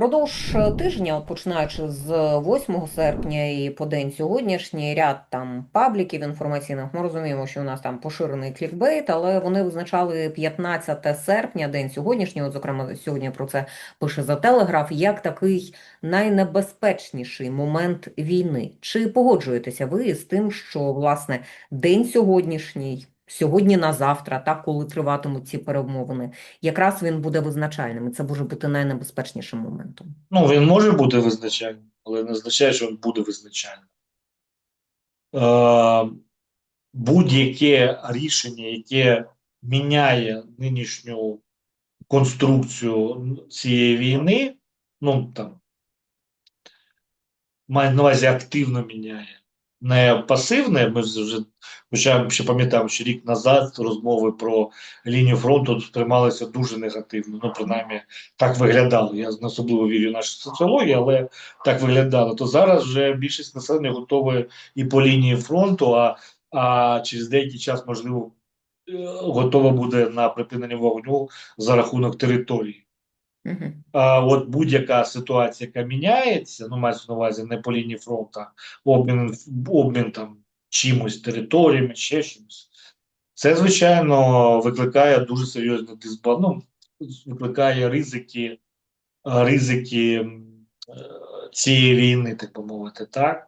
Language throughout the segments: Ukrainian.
Впродовж е, тижня, от починаючи з 8 серпня і по день сьогоднішній, ряд там пабліків інформаційних, ми розуміємо, що у нас там поширений клікбейт, але вони визначали 15 серпня, день сьогоднішній, от зокрема сьогодні про це пише за Телеграф, як такий найнебезпечніший момент війни. Чи погоджуєтеся ви з тим, що власне день сьогоднішній, сьогодні на завтра, так коли триватимуть ці перемовини, якраз він буде визначальним, і це може бути найнебезпечнішим моментом. Ну, він може бути визначальним, але не означає, що він буде визначальним. Е, будь-яке рішення, яке міняє нинішню конструкцію цієї війни, ну там має на увазі активно міняє. Не пасивне, ми вже хоча ще пам'ятаємо, що рік назад розмови про лінію фронту сприймалися дуже негативно. Ну, принаймні, так виглядало. Я не особливо вірю в нашу соціологію, але так виглядало. То зараз вже більшість населення готове і по лінії фронту, а, а через деякий час, можливо, е, готова буде на припинення вогню за рахунок території. А от будь-яка ситуація, яка міняється, ну мається на увазі не по лінії фронту, обмін, обмін там чимось, територіями, ще чимось, це, звичайно, викликає дуже серйозний дисбаланс, ну, викликає ризики, ризики е, цієї війни, так би мовити, так.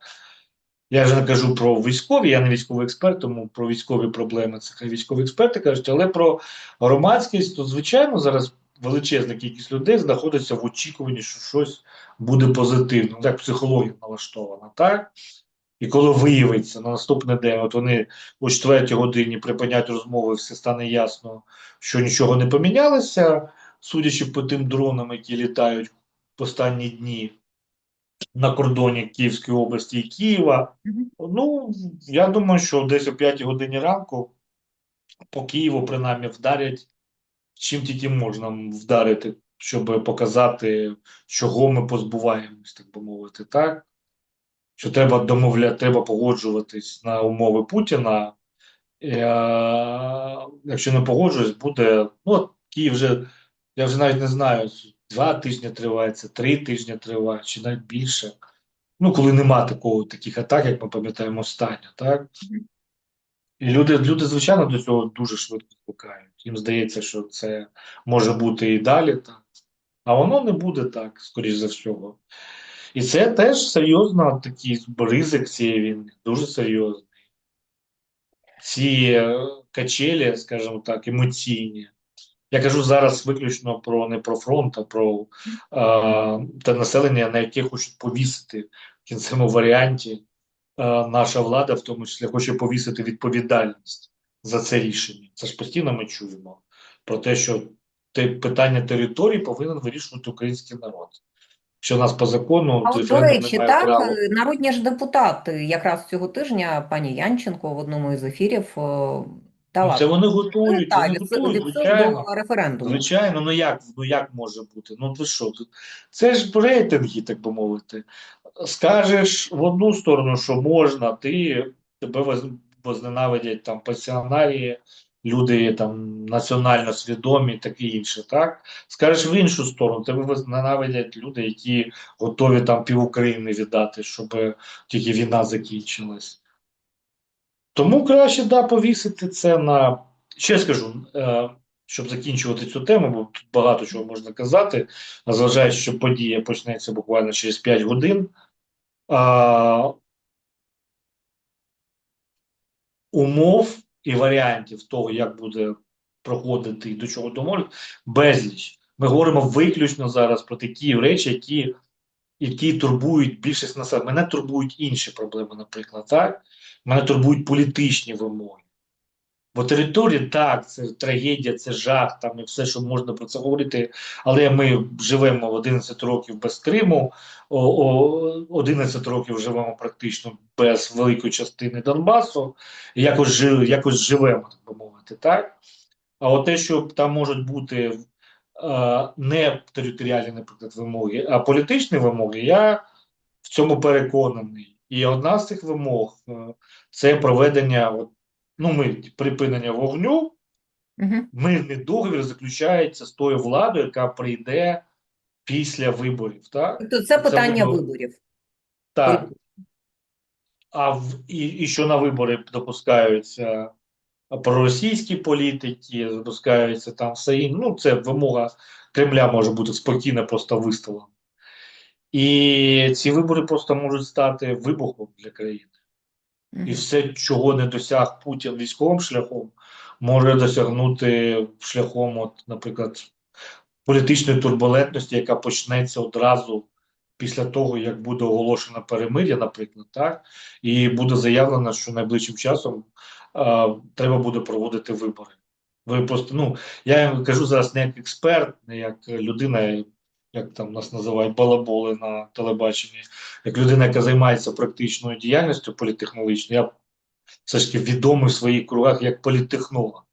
Я вже не кажу про військові, я не військовий експерт, тому про військові проблеми це хай військові експерти кажуть, але про громадськість, то звичайно зараз величезна кількість людей знаходиться в очікуванні, що щось буде позитивно. Так психологія налаштована, так? І коли виявиться на наступний день, от вони о 4 годині припинять розмови, все стане ясно, що нічого не помінялося, судячи по тим дронам, які літають в останні дні на кордоні Київської області і Києва. Ну, я думаю, що десь о 5 годині ранку по Києву принаймні вдарять чим тільки можна вдарити, щоб показати, чого ми позбуваємось, так би мовити, так? Що треба домовляти, треба погоджуватись на умови Путіна. І, а, якщо не погоджуюсь, буде. Ну, Київ вже, я вже навіть не знаю, два тижні тривається, три тижні триває, чи навіть більше. Ну, коли нема такого таких атак, як ми пам'ятаємо останнє, так? Люди, люди, звичайно, до цього дуже швидко звикають. Їм здається, що це може бути і далі так. А воно не буде так, скоріш за всього. І це теж серйозно такий ризик цієї війни, дуже серйозний. Ці е, качелі, скажімо так, емоційні. Я кажу зараз виключно про не про фронт, а про е, те населення, на яке хочуть повісити в кінцевому варіанті наша влада, в тому числі, хоче повісити відповідальність за це рішення. Це ж постійно ми чуємо про те, що те питання території повинен вирішувати український народ. Що нас по закону А от, до речі, так, права. е, народні ж депутати якраз цього тижня пані Янченко в одному із ефірів дала Ну, це вони готують, та, вони відсил, готують, відсил звичайно. до референдуму. Звичайно, ну як, ну як може бути? Ну ви що? тут? Це ж рейтинги, так би мовити. Скажеш в одну сторону, що можна, ти тебе возненавидять там пасіонарії, люди там національно свідомі, таке інше, так? Скажеш в іншу сторону, тебе возненавидять люди, які готові там пів України віддати, щоб тільки війна закінчилась. Тому краще да, повісити це на. Ще скажу, е, щоб закінчувати цю тему, бо тут багато чого можна казати, а зважаючи, що подія почнеться буквально через 5 годин. А, умов і варіантів того, як буде проходити і до чого домовлять, безліч. Ми говоримо виключно зараз про такі речі, які, які турбують більшість населення. Мене турбують інші проблеми, наприклад, так? Мене турбують політичні вимоги. Бо територія, так, це трагедія, це жах, там і все, що можна про це говорити. Але ми живемо 11 років без Криму, о, о, 11 років живемо практично без великої частини Донбасу, якось, жи, якось живемо, так би мовити, так? А от те, що там можуть бути не територіальні, наприклад, вимоги, а політичні вимоги, я в цьому переконаний. І одна з цих вимог е, це проведення от, ну, ми, припинення вогню, Угу. мирний договір заключається з тою владою, яка прийде після виборів. Так? Тобто це питання було- виборів. Так. А в, і, і що на вибори допускаються проросійські політики, допускаються там все інше. Ну, це вимога Кремля може бути спокійно просто виставлена. І ці вибори просто можуть стати вибухом для країни. І все, чого не досяг Путін військовим шляхом, може досягнути шляхом, от, наприклад, політичної турбулентності, яка почнеться одразу після того, як буде оголошено перемир'я, наприклад, так, і буде заявлено, що найближчим часом треба буде проводити вибори. Ви просто, ну, я кажу зараз не як експерт, не як людина, як там нас називають балаболи на телебаченні, як людина, яка займається практичною діяльністю політтехнологічною, я все ж таки відомий в своїх кругах як політтехнолог.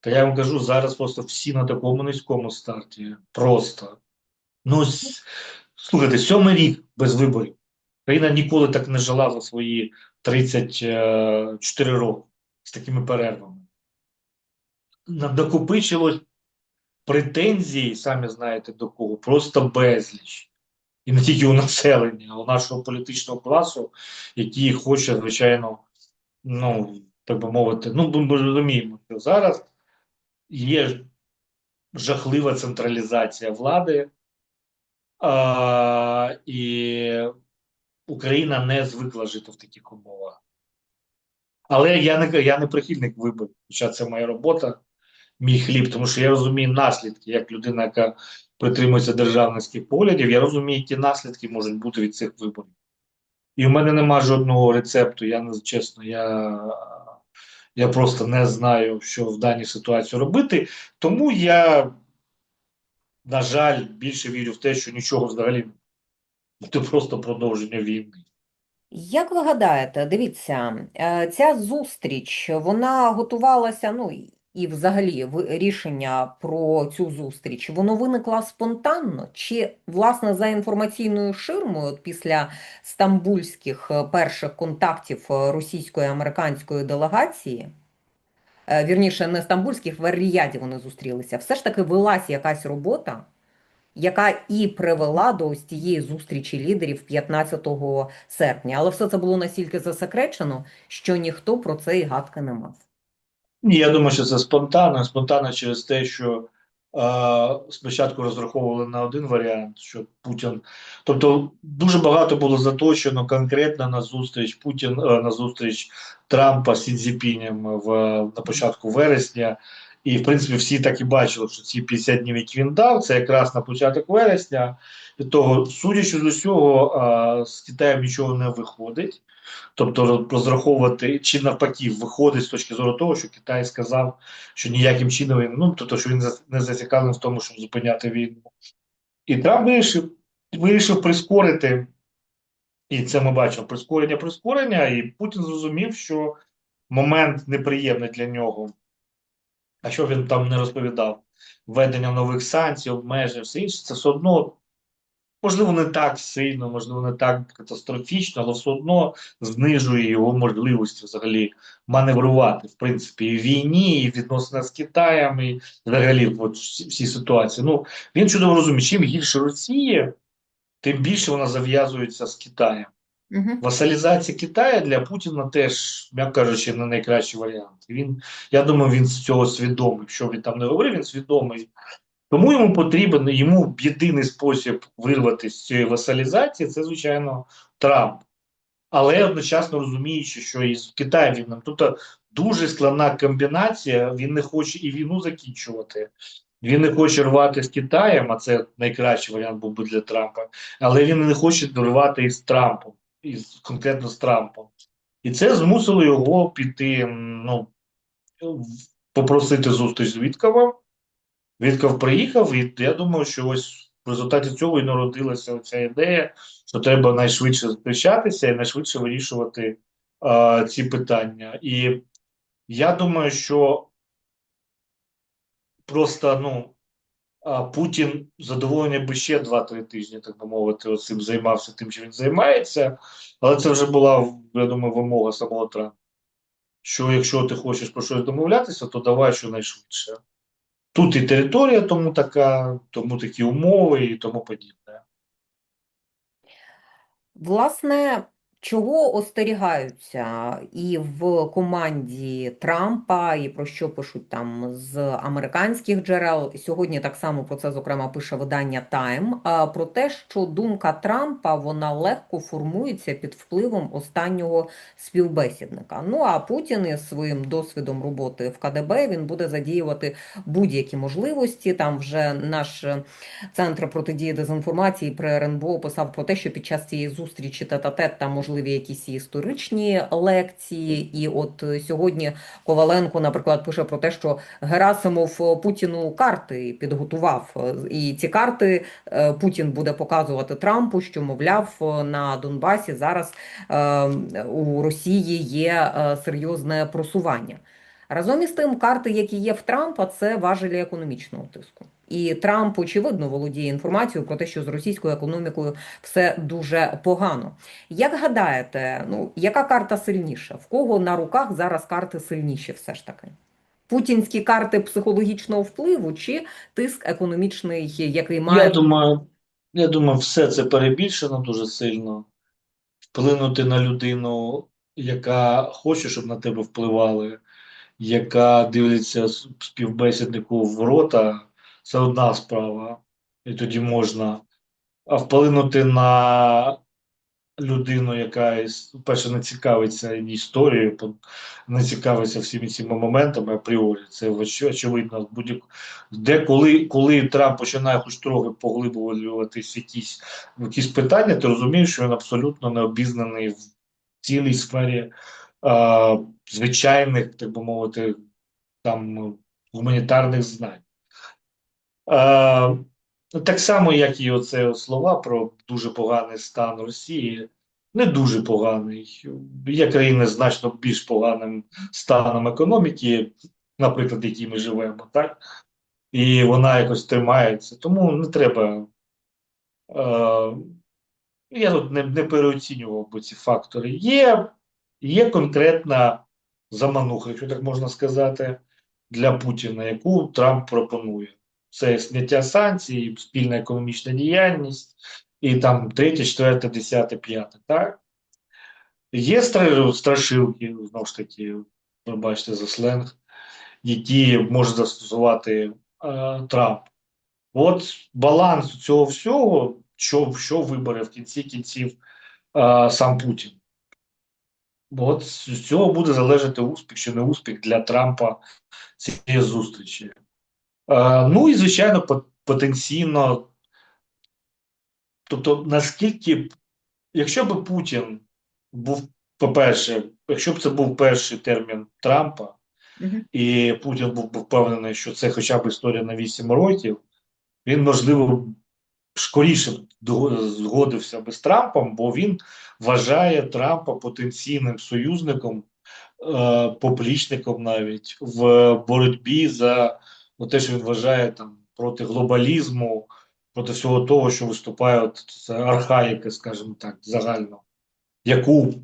Та я вам кажу, зараз просто всі на такому низькому старті. Просто. Ну, слухайте, сьомий рік без виборів. Країна ніколи так не жила за свої 34 роки з такими перервами. Нам Накопичилось претензій, самі знаєте до кого, просто безліч. І не тільки у населення, а у нашого політичного класу, який хоче, звичайно, ну, так би мовити, ну, ми розуміємо, що зараз є жахлива централізація влади, а, і Україна не звикла жити в таких умовах. Але я не, я не прихильник виборів, хоча це моя робота, мій хліб, тому що я розумію наслідки, як людина, яка притримується державницьких поглядів, я розумію, які наслідки можуть бути від цих виборів. І в мене нема жодного рецепту, я не чесно, я, я просто не знаю, що в даній ситуації робити. Тому я, на жаль, більше вірю в те, що нічого взагалі. Це просто продовження війни. Як ви гадаєте, дивіться, е, ця зустріч, вона готувалася, ну і- взагалі в- рішення про цю зустріч, воно виникло спонтанно? Чи, власне, за інформаційною ширмою після стамбульських е, перших контактів е, російської американської делегації, вірніше, не стамбульських, в Ер-Ріяді вони зустрілися, все ж таки велась якась робота, яка і привела до ось тієї зустрічі лідерів 15 серпня. Але все це було настільки засекречено, що ніхто про це і гадки не мав. Я думаю, що це спонтанно. Спонтанно через те, що е, спочатку розраховували на один варіант, що Путін. Тобто дуже багато було заточено конкретно на зустріч Путін е, на зустріч Трампа з Сі в на початку вересня. І, в принципі, всі так і бачили, що ці 50 днів, які він дав, це якраз на початок вересня. І того, судячи з усього, з Китаєм нічого не виходить. Тобто розраховувати чи навпаки виходить з точки зору того, що Китай сказав, що ніяким чином він, ну тобто, що він не зацікавлений в тому, щоб зупиняти війну. І Трамп вирішив, вирішив прискорити, і це ми бачимо прискорення прискорення, і Путін зрозумів, що момент неприємний для нього. А що він там не розповідав? Введення нових санкцій, обмежень, все інше, це все одно Можливо, не так сильно, можливо, не так катастрофічно, але все одно знижує його можливості взагалі маневрувати, в принципі, і в війні, і в відносинах з Китаєм, і взагалі от всі ситуації. Ну, він чудово розуміє, чим гірше Росія, тим більше вона зав'язується з Китаєм. Угу. Васалізація Китаю для Путіна теж, м'яко кажучи, не найкращий варіант. Він, я думаю, він з цього свідомий. Що він там не говорив, він свідомий. Тому йому потрібен, йому єдиний спосіб вирватися з цієї васалізації це, звичайно, Трамп. Але одночасно розуміючи, що і з Китаєм він нам тут дуже складна комбінація, він не хоче і війну закінчувати. Він не хоче рвати з Китаєм, а це найкращий варіант був би для Трампа, але він не хоче рвати із Трампом, із, конкретно з Трампом. І це змусило його піти, ну, попросити зустріч з Віткова. Вітков приїхав, і я думаю, що ось в результаті цього і народилася ця ідея, що треба найшвидше зустрічатися і найшвидше вирішувати е, ці питання. І я думаю, що просто ну, а, Путін задоволений би ще 2-3 тижні, так би мовити, цим займався тим, чим він займається. Але це вже була, я думаю, вимога самого Трампа. Що якщо ти хочеш про щось домовлятися, то давай щонайшвидше. Тут і територія тому така, тому такі умови і тому подібне. Власне, чого остерігаються і в команді Трампа, і про що пишуть там з американських джерел. Сьогодні так само про це, зокрема, пише видання а, про те, що думка Трампа вона легко формується під впливом останнього співбесідника. Ну а Путін із своїм досвідом роботи в КДБ він буде задіювати будь-які можливості. Там вже наш е, Центр протидії дезінформації при РНБО писав про те, що під час цієї зустрічі тет-а-тет там можливі якісь історичні лекції. І от е, сьогодні Коваленко, наприклад, пише про те, що Герасимов е, Путіну карти підготував. Е, І ці карти Путін буде показувати Трампу, що, мовляв, на Донбасі зараз у Росії є серйозне просування. Разом із тим, карти, які є в Трампа, це важелі економічного тиску. І Трамп, очевидно, володіє інформацією про те, що з російською економікою все дуже погано. Як гадаєте, ну яка карта сильніша? В кого на руках зараз карти сильніші все ж таки? Путінські карти психологічного впливу чи тиск економічний, який має Я думаю, я думаю, все це перебільшено дуже сильно. Вплинути на людину, яка хоче, щоб на тебе впливали, яка дивиться співбесіднику в рота, це одна справа, і тоді можна. Вплинути на людину, яка перше не цікавиться історією, не цікавиться всіми цими моментами апріорі. Це оч- очевидно. Будь де коли, коли Трамп починає хоч трохи поглиблюватись якісь, якісь питання, ти розумієш, що він абсолютно не обізнаний в цілій сфері а, звичайних, так би мовити, там гуманітарних знань. А, так само, як і оце слова про дуже поганий стан Росії. Не дуже поганий. Є країни значно більш поганим станом економіки, наприклад, в якій ми живемо, так? І вона якось тримається. Тому не треба. Е, я тут не, не переоцінював би ці фактори. Є, є конкретна замануха, якщо так можна сказати, для Путіна, яку Трамп пропонує. Це зняття санкцій, спільна економічна діяльність, і там третє, четверте, десяте, п'яте. Так? Є страшилки, знову ж таки, ви бачите за сленг, які може застосувати е, Трамп. От баланс цього всього, що, що вибере в кінці кінців е, сам Путін. От з цього буде залежати успіх чи не успіх для Трампа цієї зустрічі. Е, ну і, звичайно, по- потенційно. Тобто, наскільки, якщо б Путін був, по-перше, якщо б це був перший термін Трампа, і Путін був би впевнений, що це хоча б історія на 8 років, він, можливо, скоріше згодився би з Трампом, бо він вважає Трампа потенційним союзником, е, поплічником навіть в боротьбі за ну, те, що він вважає там проти глобалізму, проти всього того, що виступає от, це архаїка, скажімо так, загально, яку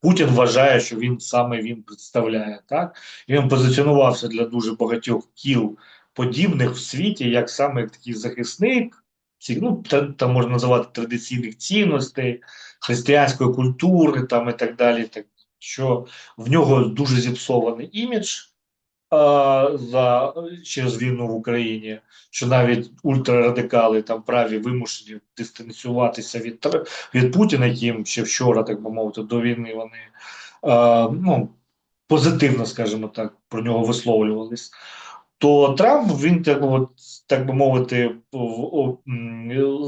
Путін вважає, що він саме він представляє. Так? І він позиціонувався для дуже багатьох кіл подібних в світі, як саме такий захисник, ці, ну, та, там можна називати традиційних цінностей, християнської культури там, і так далі. Так, що в нього дуже зіпсований імідж за, через війну в Україні, що навіть ультрарадикали там праві вимушені дистанціюватися від, від Путіна, яким ще вчора, так би мовити, до війни вони а, ну, позитивно, скажімо так, про нього висловлювались. То Трамп він так, от, так би мовити,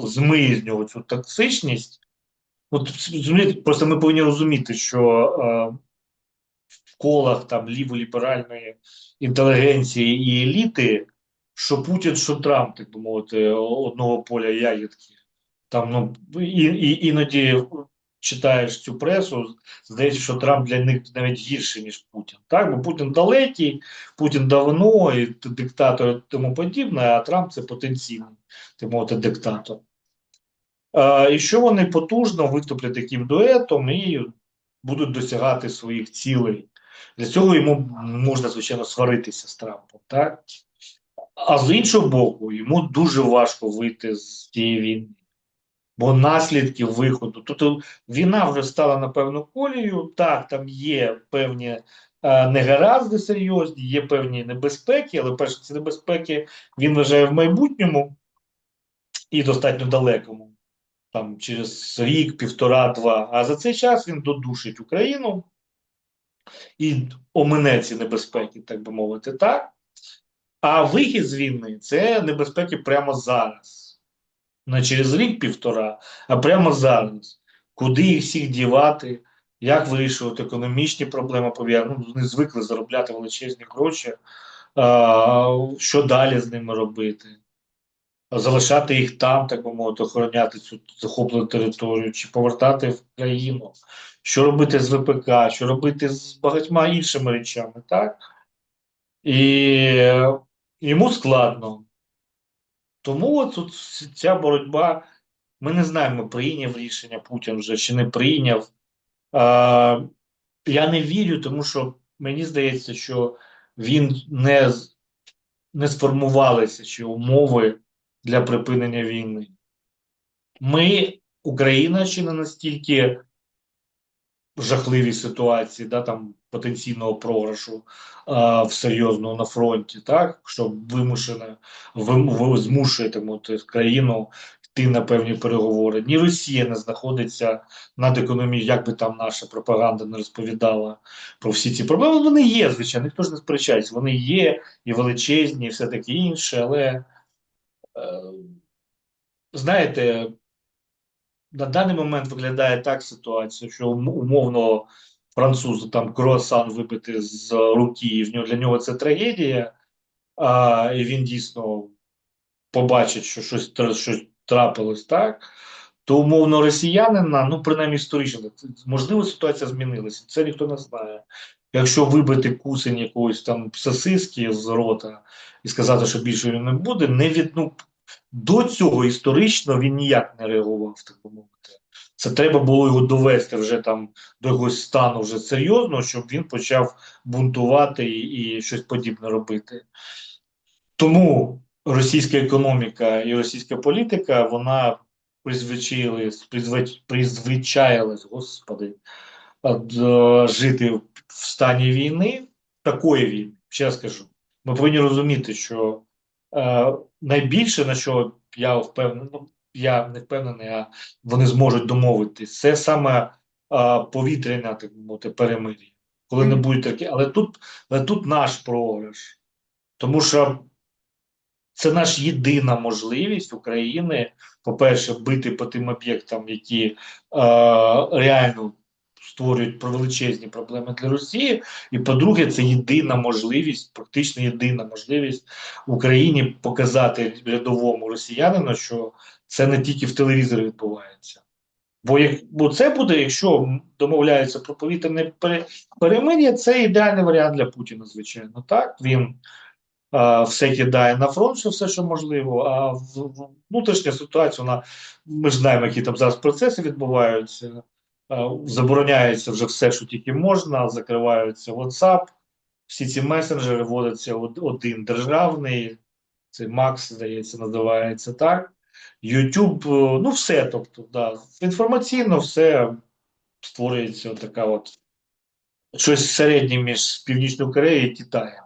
змиє з нього цю токсичність. От, просто ми повинні розуміти, що е, в колах там ліволіберальної інтелігенції і еліти, що Путін, що Трамп, так би мовити, одного поля ягідки. Там, ну, і, і, іноді читаєш цю пресу, здається, що Трамп для них навіть гірший, ніж Путін. Так? Бо Путін далекий, Путін давно, і диктатор і тому подібне, а Трамп це потенційний, так мовити, диктатор. Е, і що вони потужно виступлять таким дуетом і будуть досягати своїх цілей. Для цього йому можна, звичайно, сваритися з Трампом. Так? А з іншого боку, йому дуже важко вийти з цієї війни, бо наслідки виходу. Тобто війна вже стала на певну колію. Так, там є певні е, негаразди серйозні, є певні небезпеки, але перше ці небезпеки він вважає в майбутньому і достатньо далекому, там через рік, півтора, два. А за цей час він додушить Україну і омине ці небезпеки, так би мовити, так. А вихід з війни це небезпеки прямо зараз. Не через рік-півтора, а прямо зараз. Куди їх всіх дівати, як вирішувати економічні проблеми пов'язані. Ну, вони звикли заробляти величезні гроші. А, що далі з ними робити? Залишати їх там, так би мовити, охороняти цю захоплену територію, чи повертати в країну, що робити з ВПК, що робити з багатьма іншими речами, так? І йому складно. Тому от тут ця боротьба, ми не знаємо, прийняв рішення Путін вже чи не прийняв. А, я не вірю, тому що мені здається, що він не, не сформувалися ще умови для припинення війни. Ми, Україна, ще не настільки в жахливій ситуації, да, там потенційного програшу а, в серйозному на фронті, так, що вимушено вим, ви, змушує країну йти на певні переговори. Ні Росія не знаходиться над економією, як би там наша пропаганда не розповідала про всі ці проблеми. Вони є, звичайно, ніхто ж не сперечається. Вони є і величезні, і все таке інше, але знаєте, на даний момент виглядає так ситуація, що ум- умовно французу там круасан вибити з руки, в для нього це трагедія, а, і він дійсно побачить, що щось, щось трапилось так. То умовно росіянина, ну принаймні історично, можливо, ситуація змінилася. Це ніхто не знає. Якщо вибити кусень якогось там сосиски з рота і сказати, що більше він не буде, не від, ну, до цього історично він ніяк не реагував, так би мовити. Це треба було його довести вже там до якогось стану вже серйозного, щоб він почав бунтувати і, і щось подібне робити. Тому російська економіка і російська політика, вона призвичаїлась, призвич, призвичаїлась, господи, е, жити в стані війни, такої війни, ще раз кажу. Ми повинні розуміти, що е, найбільше на що я впевнений, ну, я не впевнений, а вони зможуть домовитись, це саме е, повітряна так мовити, перемир'я. Коли не будуть такі, але тут, але тут наш програш. Тому що це наша єдина можливість України, по-перше, бити по тим об'єктам, які е, реально створюють величезні проблеми для Росії. І по-друге, це єдина можливість, практично єдина можливість Україні показати рядовому росіянину, що це не тільки в телевізорі відбувається. Бо, як, бо це буде, якщо домовляються про повітряне перемир'я, це ідеальний варіант для Путіна, звичайно. Так, він а, все кидає на фронт, що все, що можливо. А внутрішня ситуація, вона ми ж знаємо, які там зараз процеси відбуваються. А, забороняється вже все, що тільки можна, закриваються WhatsApp, всі ці месенджери вводиться од- один державний, це Макс, здається, називається так. YouTube, е, ну все, тобто, да, інформаційно все створюється така от щось середнє між Північною Кореєю і Китаєм.